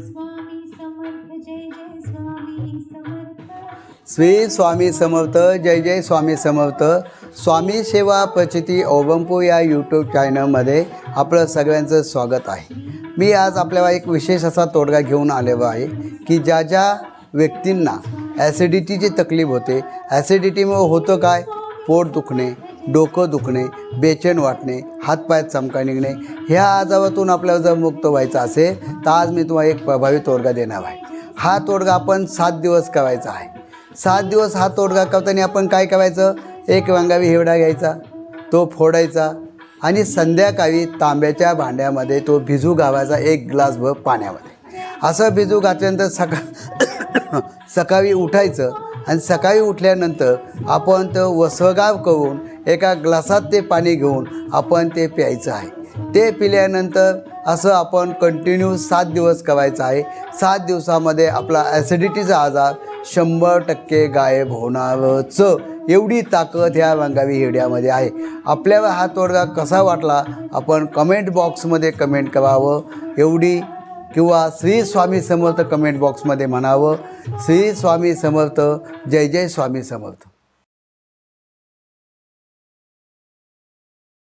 स्वामी समर्थ जय जय स्वामी समर्थ. श्री स्वामी समर्थ जय जय स्वामी समर्थ. स्वामी सेवा प्रचिती ओबंपू या यूट्यूब चॅनलमध्ये आपलं सगळ्यांचं स्वागत आहे. मी आज आपल्याला एक विशेष असा तोडगा घेऊन आलेलो आहे की ज्या ज्या व्यक्तींना ॲसिडिटीची तकलीफ होते ॲसिडिटीमुळे होतं काय? पोट दुखणे डोकं दुखणे बेचैन वाटणे हातपायात चमका निघणे ह्या आजारातून आपल्याला जर मुक्त व्हायचं असेल तर आज मी तुम्हाला एक प्रभावी तोडगा देणार आहे. हा तोडगा आपण सात दिवस करायचा आहे. सात दिवस हा तोडगा करताना आपण काय करायचं? एक वांगावी हिवडा घ्यायचा तो फोडायचा आणि संध्याकाळी तांब्याच्या भांड्यामध्ये तो भिजू घालायचा एक ग्लासभर पाण्यामध्ये. असं भिजू घातल्यानंतर सका सकाळी उठायचं आणि सकाळी उठल्यानंतर आपण तो वसगाव करून एका ग्लासात ते पाणी घेऊन आपण ते प्यायचं आहे. ते पिल्यानंतर असं आपण कंटिन्यू सात दिवस करायचं आहे. सात दिवसामध्ये आपला ॲसिडिटीचा आजार शंभर टक्के गायब होणारच. एवढी ताकद ह्या रंगावी हिरड्यामध्ये आहे. आपल्याला हा तोडगा कसा वाटला आपण कमेंट बॉक्समध्ये कमेंट करावं. एवढी किंवा श्री स्वामी समर्थ कमेंट बॉक्समध्ये म्हणावं. श्री स्वामी समर्थ जय जय स्वामी समर्थ.